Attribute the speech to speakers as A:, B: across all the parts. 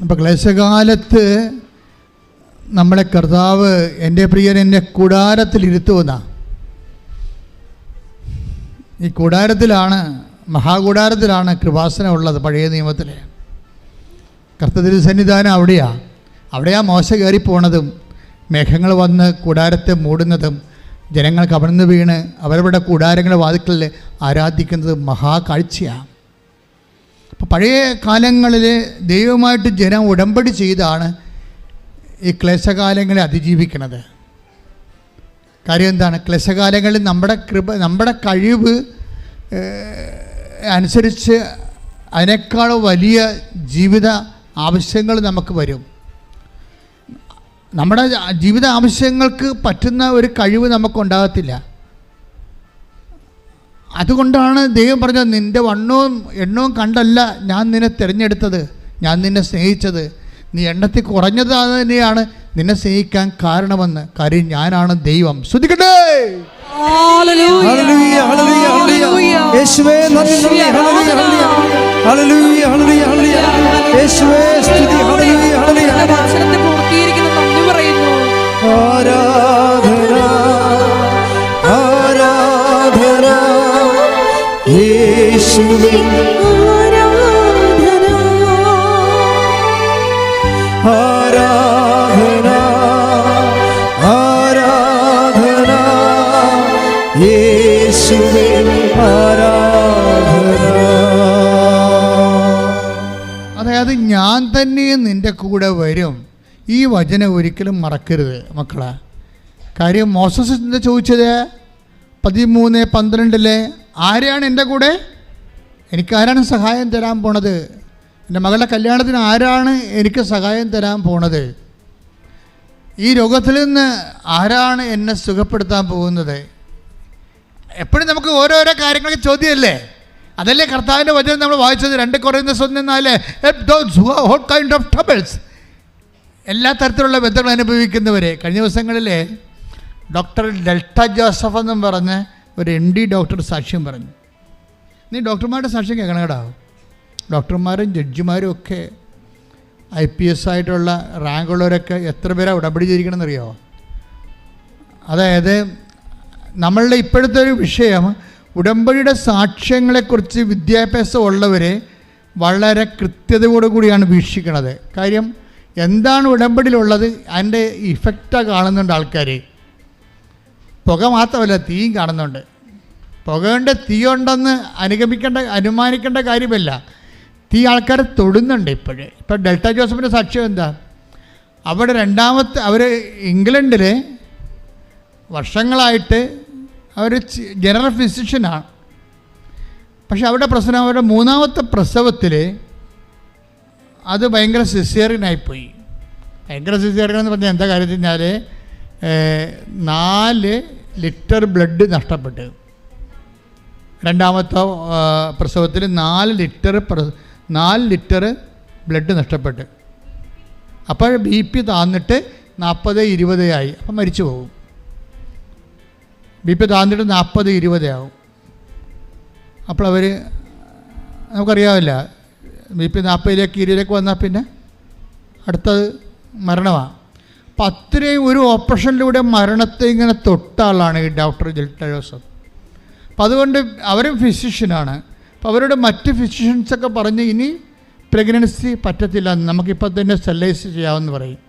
A: അപ്പോൾ ക്ലേശകാലത്ത് നമ്മളെ കർത്താവ് എന്റെ പ്രിയൻ എന്നെ കൂടാരത്തിൽ ഇരുത്തുമെന്ന ഈ കൂടാരത്തിലാണ് മഹാകൂടാരത്തിലാണ് കൃപാസന ഉള്ളത് പഴയ നിയമത്തിൽ കർത്തതിരി സന്നിധാനം അവിടെയാണ് അവിടെയാ മോശ കയറിപ്പോണതും മേഘങ്ങൾ വന്ന് കൂടാരത്തെ മൂടുന്നതും ജനങ്ങൾ കവർന്നു വീണ് അവരവരുടെ കൂടാരങ്ങളെ വാതിക്കലിൽ ആരാധിക്കുന്നത് മഹാകാഴ്ചയാണ് പഴയ കാലങ്ങളിൽ ദൈവമായിട്ട് ജനം ഉടമ്പടി ചെയ്താണ് ഈ ക്ലേശകാലങ്ങളെ അതിജീവിക്കുന്നത്. കാര്യം എന്താണ്? ക്ലേശകാലങ്ങളിൽ നമ്മുടെ കൃപ നമ്മുടെ കഴിവ് അനുസരിച്ച് അതിനേക്കാൾ വലിയ ജീവിത ആവശ്യങ്ങൾ നമുക്ക് വരും. നമ്മുടെ ജീവിത ആവശ്യങ്ങൾക്ക് പറ്റുന്ന ഒരു കഴിവ് നമുക്കുണ്ടാകത്തില്ല അതുകൊണ്ടാണ് ദൈവം പറഞ്ഞത് നിന്റെ വണ്ണവും എണ്ണവും കണ്ടല്ല ഞാൻ നിന്നെ തിരഞ്ഞെടുത്തത് ഞാൻ നിന്നെ സ്നേഹിച്ചത്. നീ എണ്ണത്തിൽ കുറഞ്ഞത് തന്നെയാണ് നിന്നെ സ്നേഹിക്കാൻ കാരണമെന്ന്. കാര്യം ഞാനാണ് ദൈവം. ശ്രദ്ധിക്കട്ടെ?
B: ഹല്ലേലൂയ,
C: ഹല്ലേലൂയ, ഹല്ലേലൂയ, ഹല്ലേലൂയ.
B: ഹല്ലേലൂയ.
C: യേശുവേ യേശുവേ ആരാധന. ആരാധന യേശുവേ ആരാധന.
A: അതായത് ഞാൻ തന്നെ നിന്റെ കൂടെ വരും. ഈ വചനം ഒരിക്കലും മറക്കരുത് മക്കളെ. കാര്യം മോസസ് ചോദിച്ചത്? പതിമൂന്ന് പന്ത്രണ്ടിലെ ആരെയാണ് എന്റെ കൂടെ? എനിക്ക് ആരാണ് സഹായം തരാൻ പോണത്? എന്റെ മകളുടെ കല്യാണത്തിന് ആരാണ് എനിക്ക് സഹായം തരാൻ പോണത്? ഈ രോഗത്തിൽ നിന്ന് ആരാണ് എന്നെ സുഖപ്പെടുത്താൻ പോകുന്നത്? എപ്പോഴും നമുക്ക് ഓരോരോ കാര്യങ്ങൾക്ക് ചോദ്യമല്ലേ? അതല്ലേ കർത്താവിന്റെ വചനം നമ്മൾ വായിച്ചത്? രണ്ട് കുറയുന്ന സ്വന്തം നാല്. ഹോട്ട് കൈൻഡ് ഓഫ് ട്രബിൾസ് എല്ലാ തരത്തിലുള്ള ബന്ധങ്ങൾ അനുഭവിക്കുന്നവരെ കഴിഞ്ഞ ദിവസങ്ങളിൽ ഡോക്ടർ ഡെൽറ്റ ജോസഫ് എന്നും പറഞ്ഞ് ഒരു എം ഡി ഡോക്ടർ സാക്ഷ്യം പറഞ്ഞു. നീ ഡോക്ടർമാരുടെ സാക്ഷ്യം കേൾക്കണം കേട്ടോ. ഡോക്ടർമാരും ജഡ്ജിമാരും ഒക്കെ ഐ പി എസ് ആയിട്ടുള്ള റാങ്കുള്ളവരൊക്കെ എത്ര പേരാണ് ഉടമ്പടി ചെയ്തിരിക്കണമെന്നറിയോ അതായത് നമ്മളുടെ ഇപ്പോഴത്തെ ഒരു വിഷയം ഉടമ്പടിയുടെ സാക്ഷ്യങ്ങളെക്കുറിച്ച് വിദ്യാഭ്യാസം ഉള്ളവരെ വളരെ കൃത്യതയോടുകൂടിയാണ് വീക്ഷിക്കുന്നത് കാര്യം എന്താണ് ഉടമ്പടിയിലുള്ളത് അതിന്റെ ഇഫക്റ്റാണ് കാണുന്നുണ്ട് ആൾക്കാർ പുക മാത്രമല്ല തീയും കാണുന്നുണ്ട്. പുകയുടെ തീയുണ്ടെന്ന് അനുഗമിക്കേണ്ട അനുമാനിക്കേണ്ട കാര്യമല്ല. തീ ആൾക്കാരെ തൊടുന്നുണ്ട് ഇപ്പോഴേ. ഇപ്പോൾ ഡെൽറ്റ ജോസഫിന്റെ സാക്ഷ്യം എന്താ? അവിടെ രണ്ടാമത്തെ അവർ ഇംഗ്ലണ്ടിൽ വർഷങ്ങളായിട്ട് അവർ ജനറൽ ഫിസിഷ്യനാണ്. പക്ഷെ അവിടെ പ്രശ്നം അവരുടെ മൂന്നാമത്തെ പ്രസവത്തിൽ അത് ഭയങ്കര സിസേറിയനായിപ്പോയി. ഭയങ്കര സിസേറിയൻ എന്ന് പറഞ്ഞാൽ എന്താ കാര്യം വെച്ചാൽ നാല് ലിറ്റർ ബ്ലഡ് നഷ്ടപ്പെട്ടു. രണ്ടാമത്തെ പ്രസവത്തിൽ നാല് ലിറ്റർ നാല് ലിറ്റർ ബ്ലഡ് നഷ്ടപ്പെട്ട്. അപ്പോൾ ബി പി താന്നിട്ട് നാൽപ്പത് ആയി. അപ്പം മരിച്ചു പോകും. ബി പി താന്നിട്ട് നാൽപ്പത് ഇരുപത് ആവും. അപ്പോൾ അവർ നമുക്കറിയാവില്ല ബി പി നാൽപ്പതിലേക്ക് ഇരുപതിലേക്ക് വന്നാൽ പിന്നെ അടുത്തത് മരണമാണ് അപ്പം അത്രയും ഒരു ഓപ്പറേഷനിലൂടെ മരണത്തെ ഇങ്ങനെ തൊട്ട ആളാണ് ഈ ഡോക്ടർ ജെൽട്ട ജോസഫ്. അപ്പം അതുകൊണ്ട് അവരും ഫിസിഷ്യനാണ് അപ്പോൾ അവരുടെ മറ്റ് ഫിസിഷ്യൻസൊക്കെ പറഞ്ഞ് ഇനി പ്രഗ്നൻസി പറ്റത്തില്ല നമുക്കിപ്പോൾ തന്നെ സ്റ്റെറിലൈസ് ചെയ്യാമെന്ന് പറയും.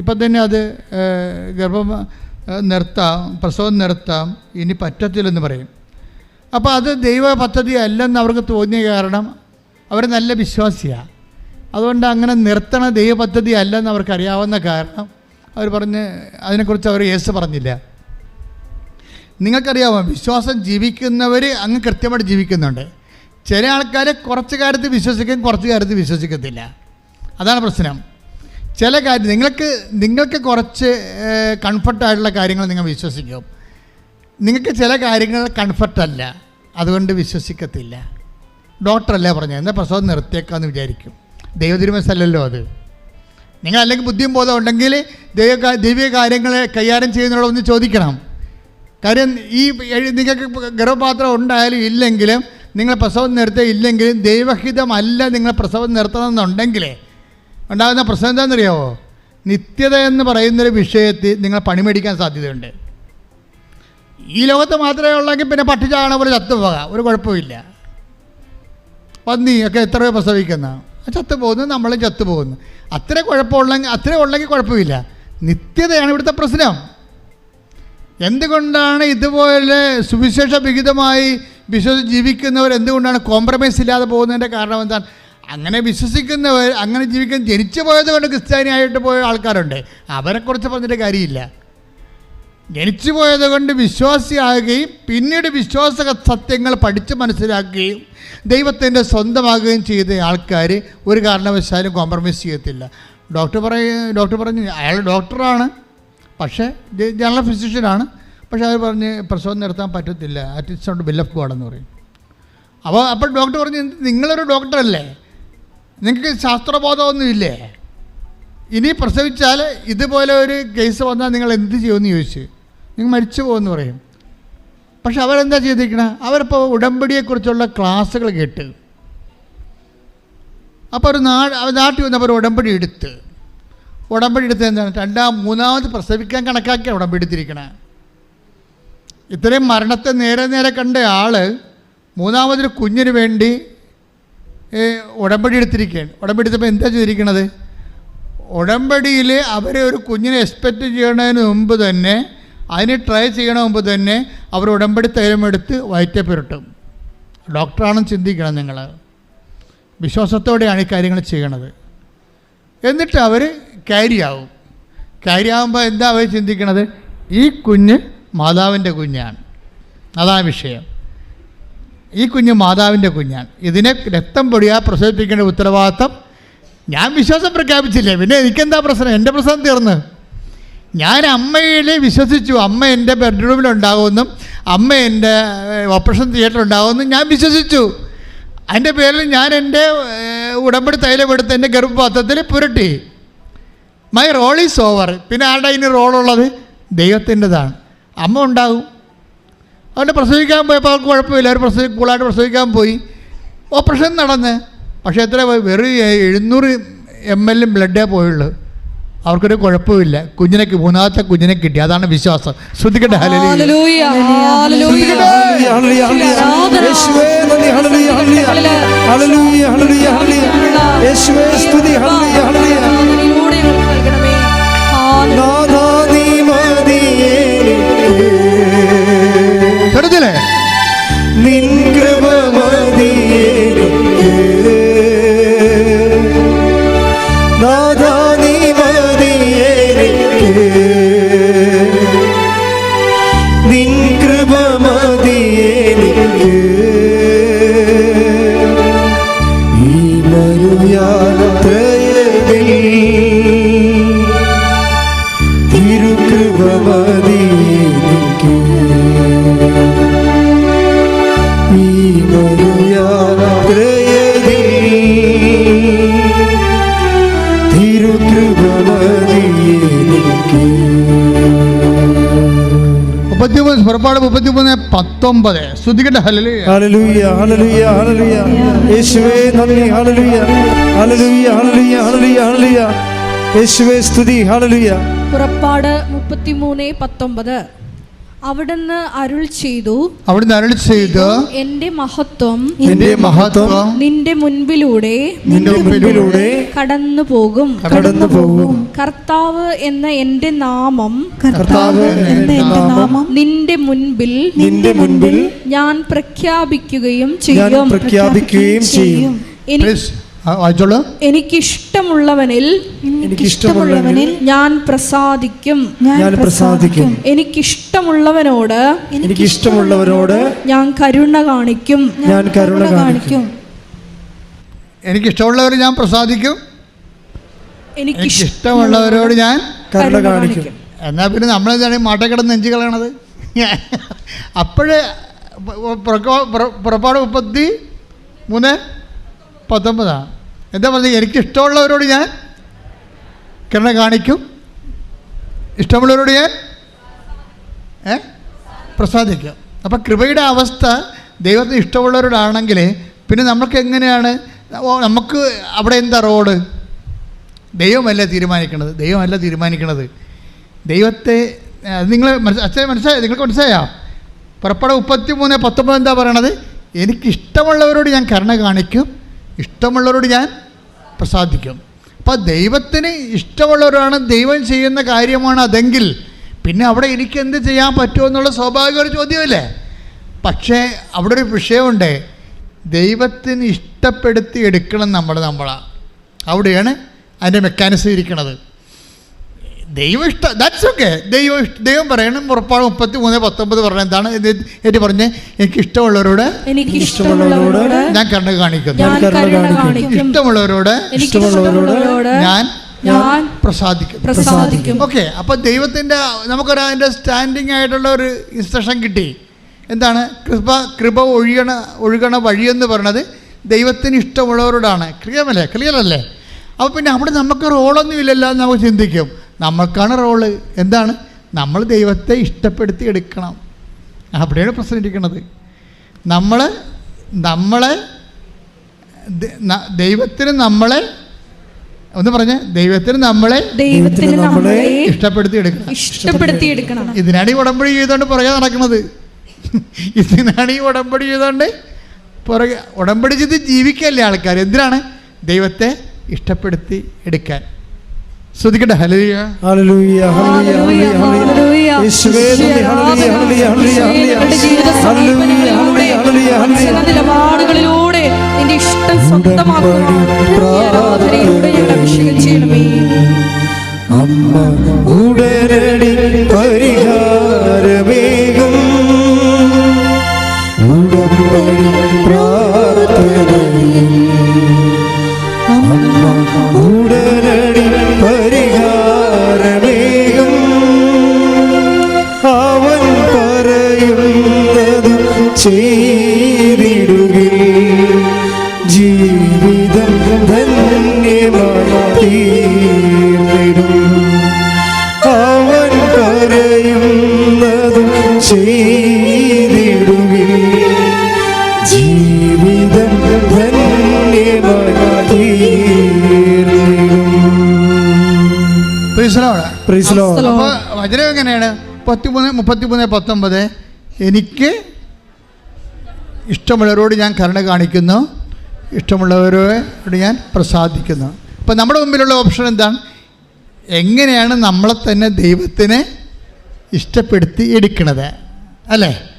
A: ഇപ്പം തന്നെ അത് ഗർഭം നിർത്താം പ്രസവം നിർത്താം ഇനി പറ്റത്തില്ലെന്ന് പറയും. അപ്പോൾ അത് ദൈവ പദ്ധതി അല്ലെന്ന് അവർക്ക് തോന്നിയ കാരണം അവർ നല്ല വിശ്വാസിയാണ് അതുകൊണ്ട് അങ്ങനെ നിർത്തണ ദൈവ പദ്ധതി അല്ലെന്ന് അവർക്കറിയാവുന്ന കാരണം അവർ പറഞ്ഞ് അതിനെക്കുറിച്ച് അവർ യേസ് പറഞ്ഞില്ല. നിങ്ങൾക്കറിയാമോ വിശ്വാസം ജീവിക്കുന്നവർ അങ്ങ് കൃത്യമായിട്ട് ജീവിക്കുന്നുണ്ട്. ചില ആൾക്കാർ കുറച്ച് കാര്യത്തിൽ വിശ്വസിക്കും കുറച്ച് കാര്യത്തിൽ വിശ്വസിക്കത്തില്ല. അതാണ് പ്രശ്നം. ചില കാര്യം നിങ്ങൾക്ക് നിങ്ങൾക്ക് കുറച്ച് കംഫർട്ടായിട്ടുള്ള കാര്യങ്ങൾ നിങ്ങൾ വിശ്വസിക്കും. നിങ്ങൾക്ക് ചില കാര്യങ്ങൾ കംഫർട്ടല്ല അതുകൊണ്ട് വിശ്വസിക്കത്തില്ല. ഡോക്ടറല്ലേ പറഞ്ഞത് എന്നാൽ പ്രസവം നിർത്തിയേക്കാന്ന് വിചാരിക്കും. ദൈവതിരുമസല്ലല്ലോ അത്. നിങ്ങൾ അല്ലെങ്കിൽ ബുദ്ധിയും ബോധം ഉണ്ടെങ്കിൽ ദൈവ ദൈവിക കാര്യങ്ങളെ കൈകാര്യം ചെയ്യുന്നതിനോടൊന്ന് ചോദിക്കണം. കാര്യം ഈ നിങ്ങൾക്ക് ഗർഭപാത്രം ഉണ്ടായാലും ഇല്ലെങ്കിലും നിങ്ങൾ പ്രസവം നിർത്തുക ഇല്ലെങ്കിലും ദൈവഹിതമല്ല നിങ്ങൾ പ്രസവം നിർത്തണമെന്നുണ്ടെങ്കിൽ ഉണ്ടാകുന്ന പ്രശ്നം എന്താണെന്നറിയാവോ? നിത്യത എന്ന് പറയുന്നൊരു വിഷയത്തിൽ നിങ്ങൾ പണിമേടിക്കാൻ സാധ്യതയുണ്ട്. ഈ ലോകത്ത് മാത്രമേ ഉള്ളെങ്കിൽ പിന്നെ പട്ടിച്ചാകണ പോലെ ചത്തുപോകാം. ഒരു കുഴപ്പമില്ല പന്നി ഒക്കെ എത്ര രൂപ പ്രസവിക്കുന്ന. ചത്തു പോകുന്നു നമ്മളും ചത്തു പോകുന്നു അത്ര കുഴപ്പമുള്ളെങ്കിൽ അത്ര ഉള്ളെങ്കിൽ കുഴപ്പമില്ല. നിത്യതയാണ് ഇവിടുത്തെ പ്രശ്നം. എന്തുകൊണ്ടാണ് ഇതുപോലെ സുവിശേഷ വിഹിതമായി വിശ്വസിച്ച് ജീവിക്കുന്നവർ എന്തുകൊണ്ടാണ് കോംപ്രമൈസ് ഇല്ലാതെ പോകുന്നതിന്റെ കാരണം എന്താണ്? അങ്ങനെ വിശ്വസിക്കുന്നവർ അങ്ങനെ ജീവിക്കാൻ ജനിച്ചു പോയത് കൊണ്ട് ക്രിസ്ത്യാനിയായിട്ട് പോയ ആൾക്കാരുണ്ട്. അവരെക്കുറിച്ച് പറഞ്ഞിട്ട് കാര്യമില്ല. ജനിച്ചു പോയത് കൊണ്ട് വിശ്വാസിയാകുകയും പിന്നീട് വിശ്വാസ സത്യങ്ങൾ പഠിച്ച് മനസ്സിലാക്കുകയും ദൈവത്തിന്റെ സ്വന്തമാകുകയും ചെയ്ത ആൾക്കാർ ഒരു കാരണവശാലും കോംപ്രമൈസ് ചെയ്യത്തില്ല. ഡോക്ടർ പറയ ഡോക്ടർ പറഞ്ഞു അയാൾ ഡോക്ടറാണ് പക്ഷേ ജനറൽ ഫിസിഷ്യനാണ്. പക്ഷേ അവർ പറഞ്ഞ് പ്രസവം നിർത്താൻ പറ്റത്തില്ല. It's not will of God എന്ന് പറയും. അപ്പോൾ അപ്പോൾ ഡോക്ടർ പറഞ്ഞു നിങ്ങളൊരു ഡോക്ടറല്ലേ നിങ്ങൾക്ക് ശാസ്ത്രബോധമൊന്നുമില്ലേ ഇനി പ്രസവിച്ചാൽ ഇതുപോലെ ഒരു കേസ് വന്നാൽ നിങ്ങൾ എന്ത് ചെയ്യുമെന്ന് ചോദിച്ചു. നിങ്ങൾ മരിച്ചു പോകുമെന്ന് പറയും. പക്ഷെ അവരെന്താ ചെയ്തിരിക്കണേ? അവരിപ്പോൾ ഉടമ്പടിയെക്കുറിച്ചുള്ള ക്ലാസ്സുകൾ കേട്ട്. അപ്പോൾ ഒരു നാ അവർ നാട്ടിൽ വന്നപ്പോൾ ഒരു ഉടമ്പടി എടുത്ത്. ഉടമ്പടി എടുത്ത് എന്താണ്? രണ്ടാം മൂന്നാമത് പ്രസവിക്കാൻ കണക്കാക്കിയാണ് ഉടമ്പടി എടുത്തിരിക്കണേ ഇത്രയും മരണത്തെ നേരെ നേരെ കണ്ട ആൾ മൂന്നാമതൊരു കുഞ്ഞിന് വേണ്ടി ഉടമ്പടി എടുത്തിരിക്കുകയാണ് ഉടമ്പടി എടുത്തപ്പോൾ എന്താ ചെയ്തിരിക്കണത്? ഉടമ്പടിയിൽ അവരെ ഒരു കുഞ്ഞിനെ എക്സ്പെക്റ്റ് ചെയ്യണതിന് മുമ്പ് തന്നെ അതിന് ട്രൈ ചെയ്യണ മുമ്പ് തന്നെ അവർ ഉടമ്പടി തൈലമെടുത്ത് വയറ്റെ പുരട്ടും. ഡോക്ടറാണെന്ന് ചിന്തിക്കണം നിങ്ങൾ വിശ്വാസത്തോടെയാണ് ഈ കാര്യങ്ങൾ ചെയ്യണത്. എന്നിട്ട് അവർ ക്യാരിയാവും ക്യാരിയാവുമ്പോൾ എന്താ അവർ ചിന്തിക്കണത്? ഈ കുഞ്ഞ് മാതാവിന്റെ കുഞ്ഞാണ്. അതാണ് വിഷയം. ഈ കുഞ്ഞ് മാതാവിന്റെ കുഞ്ഞാണ്. ഇതിനെ രക്തം പൊടിയാ പ്രസവിപ്പിക്കേണ്ട ഉത്തരവാദിത്തം ഞാൻ വിശ്വാസം പ്രഖ്യാപിച്ചില്ലേ? പിന്നെ എനിക്കെന്താ പ്രശ്നം? എന്റെ പ്രശ്നം തീർന്ന്. ഞാൻ അമ്മയിൽ വിശ്വസിച്ചു. അമ്മ എന്റെ ബെഡ്റൂമിലുണ്ടാകുമെന്നും അമ്മ എന്റെ ഓപ്പറേഷൻ തിയേറ്റർ ഉണ്ടാകുമെന്നും ഞാൻ വിശ്വസിച്ചു. അതിന്റെ പേരിൽ ഞാൻ എന്റെ ഉടമ്പടി തൈലമെടുത്ത് എന്റെ ഗർഭപാത്രത്തിൽ പുരട്ടി. മൈ റോൾ ഈസ് ഓവർ പിന്നെ ആരുടെ ഇനി റോളുള്ളത് ദൈവത്തിന്റെതാണ് അമ്മ ഉണ്ടാകും അവന്റെ പ്രസവിക്കാൻ പോയപ്പോൾ അവർക്ക് കുഴപ്പമില്ല അവർ പ്രസവി കൂളായിട്ട് പ്രസവിക്കാൻ പോയി ഓപ്പറേഷൻ നടന്ന് പക്ഷേ എത്ര പോയി? വെറും എഴുന്നൂറ് എം എല്ലും ബ്ലഡേ പോയുള്ളൂ അവർക്കൊരു കുഴപ്പമില്ല കുഞ്ഞിനെ മൂന്നാമത്തെ കുഞ്ഞിനെ കിട്ടി അതാണ് വിശ്വാസം ശ്രദ്ധിക്കട്ടെ ഹല്ലേലൂയ.
C: തിരുകൃപ മതിയെനിക്ക് ഈ മരുയാത്രയതിൽ തിരുകൃപ മതിയെനിക്ക്
A: മുപ്പത്തിമൂന്ന് പുറപ്പാട് മുപ്പത്തിമൂന്ന് പത്തൊമ്പത്. ശ്രദ്ധിക്കട്ടെ ഹല്ലേലൂയ.
C: ഹല്ലേലൂയ ഹല്ലേലൂയ ഹല്ലേലൂയ. യേശുവേ നന്ദി ഹല്ലേലൂയ. ഹല്ലേലൂയ ഹല്ലേലൂയ ഹല്ലേലൂയ. യേശുവേ സ്തുതി ഹല്ലേലൂയ.
B: പുറപ്പാട് മുപ്പത്തിമൂന്ന് പത്തൊമ്പത്. അവിടുന്ന് അരുൾ ചെയ്തു
A: അവിടുന്ന് അരുൾ ചെയ്ത്
B: എന്റെ മഹത്വം
A: എന്റെ മഹത്വം
B: നിന്റെ മുൻപിലൂടെ
A: നിന്റെ മുൻപിലൂടെ
B: കടന്നു പോകും.
C: കടന്നു പോകും.
B: കർത്താവ് എന്ന എന്റെ നാമം
C: കർത്താവ് എന്ന നാമം
B: നിന്റെ മുൻപിൽ
C: നിന്റെ മുൻപിൽ
B: ഞാൻ പ്രഖ്യാപിക്കുകയും
C: ഞാൻ
B: ചെയ്യും.
C: പ്രഖ്യാപിക്കുകയും ചെയ്യും
A: വായിച്ചോളൂ.
B: എനിക്കിഷ്ടമുള്ളവനിൽ
C: എനിക്കിഷ്ടമുള്ളവനിൽ
B: ഞാൻ പ്രസാദിക്കും.
C: ഞാൻ പ്രസാദിക്കും.
B: എനിക്കിഷ്ടമുള്ളവനോട്
C: എനിക്കിഷ്ടമുള്ളവനോട്
B: ഞാൻ കരുണ കാണിക്കും.
C: ഞാൻ കരുണ കാണിക്കും.
A: എനിക്കിഷ്ടമുള്ളവർ ഞാൻ പ്രസാദിക്കും.
B: എനിക്ക്
A: എനിക്കിഷ്ടമുള്ളവരോട് ഞാൻ
C: കരുണ കാണിക്കും.
A: എന്നാൽ പിന്നെ നമ്മളെന്താണ് മാട്ടക്കിടന്ന് നെഞ്ചു കളയണത്? അപ്പോഴേ പുറപ്പാട് മുപ്പത്തി മൂന്ന് പത്തൊമ്പതാണ്. എന്താ പറഞ്ഞത്? എനിക്കിഷ്ടമുള്ളവരോട് ഞാൻ കിരണ കാണിക്കും. ഇഷ്ടമുള്ളവരോട് ഞാൻ ഏ? പ്രസാദിക്കും. അപ്പം കൃപയുടെ അവസ്ഥ ദൈവത്തിന് ഇഷ്ടമുള്ളവരോടാണെങ്കിൽ പിന്നെ നമുക്ക് എങ്ങനെയാണ്? നമുക്ക് അവിടെ എന്താ റോഡ്? ദൈവമല്ല തീരുമാനിക്കണത്? ദൈവമല്ല തീരുമാനിക്കണത്. ദൈവത്തെ നിങ്ങൾ അച്ഛൻ മനസ്സിലായോ? നിങ്ങൾക്ക് മനസ്സിലായോ? പുറപ്പെടെ മുപ്പത്തി മൂന്ന് പത്തൊമ്പത് എന്താ പറയണത്? എനിക്കിഷ്ടമുള്ളവരോട് ഞാൻ കരുണ കാണിക്കും. ഇഷ്ടമുള്ളവരോട് ഞാൻ പ്രസാദിക്കും. അപ്പം ദൈവത്തിന് ഇഷ്ടമുള്ളവരാണ് ദൈവം ചെയ്യുന്ന കാര്യമാണ് അതെങ്കിൽ പിന്നെ അവിടെ എനിക്ക് എന്ത് ചെയ്യാൻ പറ്റുമോ എന്നുള്ള സ്വാഭാവിക ഒരു ചോദ്യമല്ലേ? പക്ഷേ അവിടെ ഒരു വിഷയമുണ്ട്. ദൈവത്തിന് ഇഷ്ടപ്പെടുത്തി എടുക്കണം നമ്മൾ നമ്മളാണ് അവിടെയാണ് അതിന്റെ മെക്കാനിസം ഇരിക്കണത് ദൈവം ഇഷ്ടം ദാറ്റ്സ് ഓക്കെ ദൈവം ഇഷ്ടം ദൈവം പറയണം ഉറപ്പാണ്. മുപ്പത്തി മൂന്ന് പത്തൊമ്പത് പറഞ്ഞ എന്താണ്? എന്നിട്ട് ഏറ്റ് പറഞ്ഞ് എനിക്ക് ഇഷ്ടമുള്ളവരോട്
B: എനിക്ക് ഇഷ്ടമുള്ളവരോട്
A: ഞാൻ കണ്ണു കാണിക്കുന്നു ഇഷ്ടമുള്ളവരോട്
B: ഇഷ്ടമുള്ളവരോട്
A: ഞാൻ
B: ഞാൻ
A: പ്രസാദിക്കും.
B: പ്രസാദിക്കും.
A: ഓക്കെ അപ്പൊ ദൈവത്തിന്റെ നമുക്കൊരു അതിന്റെ സ്റ്റാൻഡിങ് ആയിട്ടുള്ള ഒരു ഇൻസ്ട്രക്ഷൻ കിട്ടി. എന്താണ്? കൃപ കൃപ ഒഴുകണ ഒഴുകണ വഴിയെന്ന് പറയണത് ദൈവത്തിന് ഇഷ്ടമുള്ളവരോടാണ്. ക്ലിയർ അല്ലേ? ക്ലിയർ അല്ലേ? അപ്പോൾ പിന്നെ അവിടെ നമുക്ക് റോളൊന്നും ഇല്ലല്ലോ എന്ന് നമുക്ക് ചിന്തിക്കും. നമ്മൾക്കാണ് റോൾ. എന്താണ്? നമ്മൾ ദൈവത്തെ ഇഷ്ടപ്പെടുത്തി എടുക്കണം. അവിടെയാണ് പ്രശ്നം ഇരിക്കുന്നത്. നമ്മൾ നമ്മളെ ദൈവത്തിന് നമ്മളെ ഒന്ന് പറഞ്ഞ ദൈവത്തിന് നമ്മളെ
B: ദൈവത്തിന് നമ്മളെ
A: ഇഷ്ടപ്പെടുത്തി എടുക്കണം. ഇതിനാണ് ഈ ഉടമ്പടി ചെയ്തുകൊണ്ട് പുറകെ നടക്കുന്നത്. ഇതിനാണ് ഈ ഉടമ്പടി ചെയ്തുകൊണ്ട് പുറകെ ഉടമ്പടി ചെയ്ത് ജീവിക്കല്ലേ ആൾക്കാർ എന്തിനാണ്? ദൈവത്തെ ഇഷ്ടപ്പെടുത്തി എടുക്കാൻ. ശ്രദ്ധിക്കട്ടെ?
C: ഹല്ലേലൂയ. യേശുവേ
B: നിലപാടുകളിലൂടെ നിന്റെ ഇഷ്ടം സ്വന്തമാക്കുക
C: അമ്മ ഉടനടി ജീവിതം ധന്യമായി തീർന്നിടും അവൻ പറയുന്നത് ജീവിതം ധന്യമായി തീർന്നിടും
A: വചനം എങ്ങനെയാണ്? പത്തിമൂന്ന് മുപ്പത്തിമൂന്ന് പത്തൊമ്പത്. എനിക്ക് ഇഷ്ടമുള്ളവരോട് ഞാൻ കരുണ കാണിക്കുന്നു. ഇഷ്ടമുള്ളവരോട് ഞാൻ പ്രസാദിക്കുന്നു. അപ്പോൾ നമ്മുടെ മുമ്പിലുള്ള ഓപ്ഷൻ എന്താണ്? എങ്ങനെയാണ് നമ്മളെ തന്നെ ദൈവത്തിനെ ഇഷ്ടപ്പെടുത്തി എടുക്കുന്നത് അല്ലേ?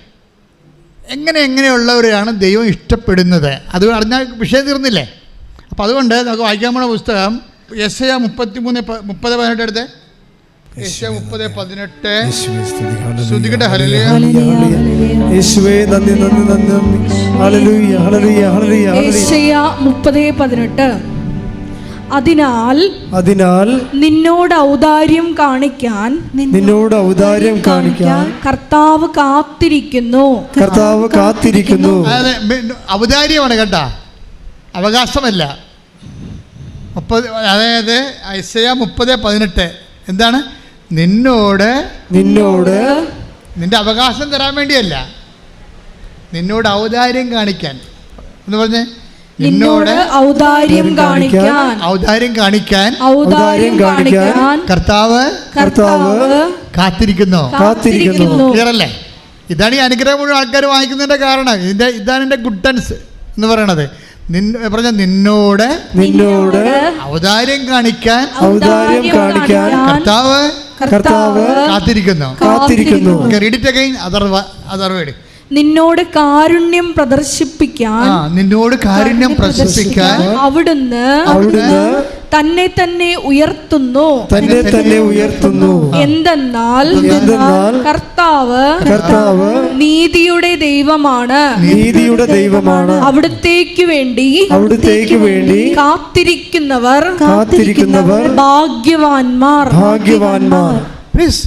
A: എങ്ങനെ എങ്ങനെയുള്ളവരെയാണ് ദൈവം ഇഷ്ടപ്പെടുന്നത്? അത് അറിഞ്ഞാൽ വിഷയം തീർന്നില്ലേ? അപ്പോൾ അതുകൊണ്ട് നമുക്ക് വായിക്കാൻ പോണ പുസ്തകം എസ് എ മുപ്പത്തി മൂന്ന് മുപ്പത് പതിനെട്ട് എടുത്ത്. മുപ്പത് പതിനെട്ട്
C: യേശുവേ സ്തുതി. ഹല്ലേലൂയ.
A: ശ്രുതികട്ടെ ഹല്ലേലൂയ.
C: ഹല്ലേലൂയ. യേശുവേ നന്ദി നന്ദി നന്ദി. നന്ദി ഹല്ലേലൂയ ഹല്ലേലൂയ ഹല്ലേലൂയ ഹല്ലേലൂയ.
B: ഏശയ്യ മുപ്പത് പതിനെട്ട് അതിനാൽ
C: അതിനാൽ
B: നിന്നോട് ഔദാര്യം കാണിക്കാൻ
C: നിന്നോട് ഔദാര്യം കാണിക്കാൻ
B: കർത്താവ് കാത്തിരിക്കുന്നു.
C: കർത്താവ് കാത്തിരിക്കുന്നു.
A: ഔദാര്യമാണ് കേട്ടാ. അവകാശമല്ല. മുപ്പത് അതായത് ഐസയ മുപ്പത് പതിനെട്ട് എന്താണ്? നിന്നോട്
C: നിന്നോട്
A: നിന്റെ അവകാശം തരാൻ വേണ്ടിയല്ല. നിന്നോട് ഔദാര്യം കാണിക്കാൻ. എന്ന് പറഞ്ഞേ.
B: നിന്നോട് ഔദാര്യം കാണിക്കാൻ.
A: ഔദാര്യം കാണിക്കാൻ.
B: ഔദാര്യം കാണിക്കാൻ.
A: കർത്താവ്
B: കർത്താവ്
A: കാത്തിരിക്കുന്നു.
B: കാത്തിരിക്കുന്നു.
A: ക്ലിയർ അല്ലേ ഇതാണ് ഈ അനുഗ്രഹം മുഴുവൻ ആൾക്കാർ വാങ്ങിക്കുന്നതിന്റെ കാരണം. ഇതിന്റെ ഇതാണ് എന്റെ ഗുഡൻസ് എന്ന് പറയണത്. പറഞ്ഞ നിന്നോട്
C: നിന്നോട്
A: ഔദാര്യം കാണിക്കാൻ.
C: ഔദാര്യം കാണിക്കാൻ.
A: കർത്താവ്
C: കർത്താവ്
A: കാത്തിരിക്കുന്നു.
C: കാത്തിരിക്കുന്നു.
A: Credit again other other word
B: നിന്നോട് കാരുണ്യം പ്രദർശിപ്പിക്കാൻ
A: നിന്നോട് കാരുണ്യം പ്രദർശിപ്പിക്കാൻ
B: അവിടുന്ന്
C: അവിടുന്ന്
B: തന്നെ തന്നെ ഉയർത്തുന്നു.
C: തന്നെ തന്നെ ഉയർത്തുന്നു.
B: എന്തെന്നാൽ കർത്താവ്
C: കർത്താവ്
B: നീതിയുടെ ദൈവമാണ്.
C: നീതിയുടെ ദൈവമാണ്.
B: അവിടത്തേക്ക് വേണ്ടി
C: അവിടത്തേക്ക് വേണ്ടി
B: കാത്തിരിക്കുന്നവർ
C: കാത്തിരിക്കുന്നവർ
B: ഭാഗ്യവാന്മാർ.
C: ഭാഗ്യവാന്മാർ.
A: പ്ലീസ്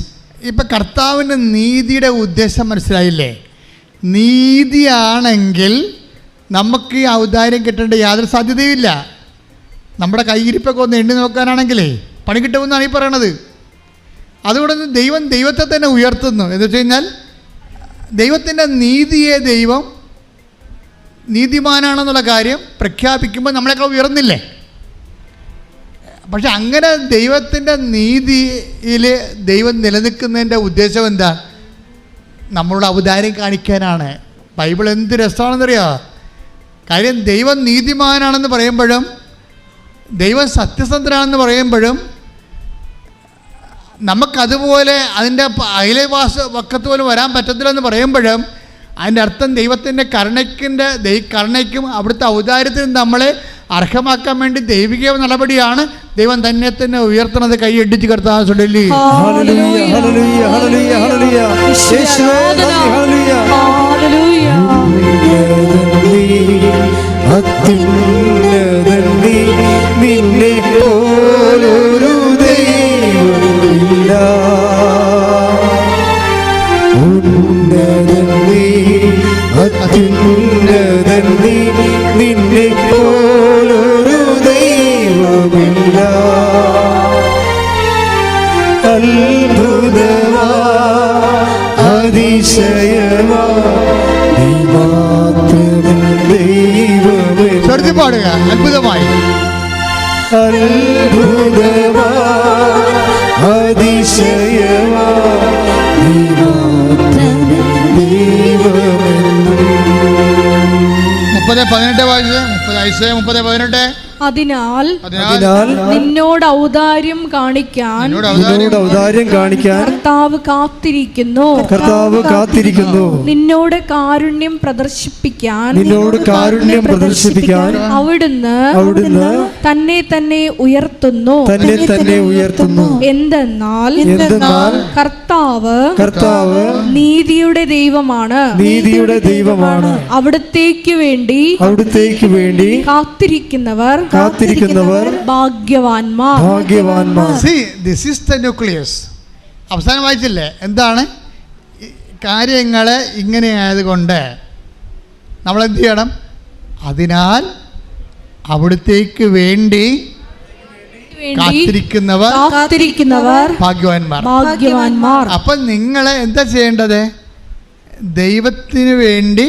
A: കർത്താവിന്റെ നീതിയുടെ ഉദ്ദേശം മനസ്സിലായില്ലേ? നീതിയാണെങ്കിൽ നമുക്ക് ഈ ഔദാര്യം കിട്ടേണ്ട യാതൊരു സാധ്യതയുമില്ല നമ്മുടെ കൈയിരിപ്പൊക്കെ ഒന്ന് എണ്ണി നോക്കാനാണെങ്കിലേ പണി കിട്ടുമെന്നാണ് ഈ പറയണത്. അതുകൊണ്ട് ദൈവം ദൈവത്തെ തന്നെ ഉയർത്തുന്നു. എന്ന് വെച്ച് കഴിഞ്ഞാൽ ദൈവത്തിന്റെ നീതിയെ ദൈവം നീതിമാനാണെന്നുള്ള കാര്യം പ്രഖ്യാപിക്കുമ്പോൾ നമ്മളെക്കാൾ ഉയർന്നില്ലേ? പക്ഷെ അങ്ങനെ ദൈവത്തിന്റെ നീതിയിൽ ദൈവം നിലനിൽക്കുന്നതിന്റെ ഉദ്ദേശം എന്താ? നമ്മളോട് ഔദാര്യം കാണിക്കാനാണ്. ബൈബിൾ എന്ത് രസമാണെന്നറിയാ? കാര്യം ദൈവം നീതിമാനാണെന്ന് പറയുമ്പോഴും ദൈവം സത്യസന്ധനാണെന്ന് പറയുമ്പോഴും നമുക്കതുപോലെ അതിന്റെ അയലവാസ വക്കത്ത് പോലും വരാൻ പറ്റത്തില്ലെന്ന് പറയുമ്പോഴും അതിന്റെ അർത്ഥം ദൈവത്തിന്റെ കരുണയ്ക്കിന്റെ ദൈ കരുണയ്ക്കും അവിടുത്തെ ഔദാര്യത്തിനും നമ്മളെ അർഹമാക്കാൻ വേണ്ടി ദൈവിക നടപടിയാണ്. ദൈവം തന്നെ തന്നെ ഉയർത്തണത് കൈയടിച്ച് കർത്താവ് ചൊല്ലി
C: ഹല്ലേലൂയ അതിശയമാ നീ മാത്രമേ ദൈവമേ
A: ചെറുത്തി പാടുക അത്ഭുതമായി
C: അത്ഭുതമാ അതിശയമാ നീ മാത്രമേ ദൈവമെന്നും
A: മുപ്പത് പതിനെട്ട് വായിച്ചത് മുപ്പത് ഐസയ മുപ്പത് പതിനെട്ട്
B: അതിനാൽ
A: അതിനാൽ
B: നിന്നോട് ഔദാര്യം കാണിക്കാൻ
C: നിന്നോട്
A: ഔദാര്യം
C: ഔദാര്യം കാണിക്കാൻ
B: കർത്താവ് കാത്തിരിക്കുന്നു.
C: കർത്താവ് കാത്തിരിക്കുന്നു.
B: നിന്നോട് കാരുണ്യം പ്രദർശിപ്പിക്കാൻ
C: നിന്നോട് കാരുണ്യം പ്രദർശിപ്പിക്കാൻ
B: അവിടുന്ന്
C: അവിടുന്ന്
B: തന്നെ തന്നെ ഉയർത്തുന്നു.
C: തന്നെ തന്നെ ഉയർത്തുന്നു.
B: എന്തെന്നാൽ
C: എന്തെന്നാൽ
B: കർത്താവ്
C: കർത്താവ്
B: നീതിയുടെ ദൈവമാണ്.
C: നീതിയുടെ ദൈവമാണ്.
B: അവിടത്തേക്ക് വേണ്ടി
C: അവിടത്തേക്ക് വേണ്ടി
B: കാത്തിരിക്കുന്നവർ
C: കാത്തിരിക്കുന്നവർ
B: ഭാഗ്യവാൻമാർ
C: ഭാഗ്യവാൻമാർ
A: see this is the nucleus അവസാനം വായിച്ചില്ലേ? എന്താണ്? കാര്യങ്ങൾ ഇങ്ങനെ ആയതുകൊണ്ട് നമ്മൾ എന്ത് ചെയ്യണം? അതിനാൽ അവിടത്തേക്ക് വേണ്ടി
B: വേണ്ടി
A: കാത്തിരിക്കുന്നവർ
B: കാത്തിരിക്കുന്നവർ
A: ഭാഗ്യവാന്മാർ.
B: ഭാഗ്യവാന്മാർ.
A: അപ്പം നിങ്ങൾ എന്താ ചെയ്യേണ്ടത്? ദൈവത്തിന് വേണ്ടി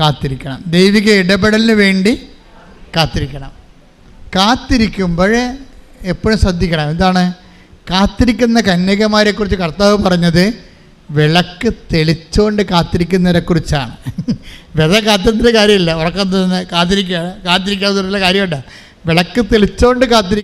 A: കാത്തിരിക്കണം. ദൈവിക ഇടപെടലിന് വേണ്ടി കാത്തിരിക്കണം. കാത്തിരിക്കുമ്പോൾ എപ്പോഴും ശ്രദ്ധിക്കണം. എന്താണ്? കാത്തിരിക്കുന്ന കന്യകമാരെക്കുറിച്ച് കർത്താവ് പറഞ്ഞത് വിളക്ക് തെളിച്ചുകൊണ്ട് കാത്തിരിക്കുന്നവരെ കുറിച്ചാണ് വെറുതെ കാത്തിരുന്നിട്ട് കാര്യമില്ല. ഉറക്കം തന്നെ കാത്തിരിക്കുക കാത്തിരിക്കാതെ കാര്യമുണ്ട്. വിളക്ക് തെളിച്ചുകൊണ്ട് കാത്തിരിക്കുക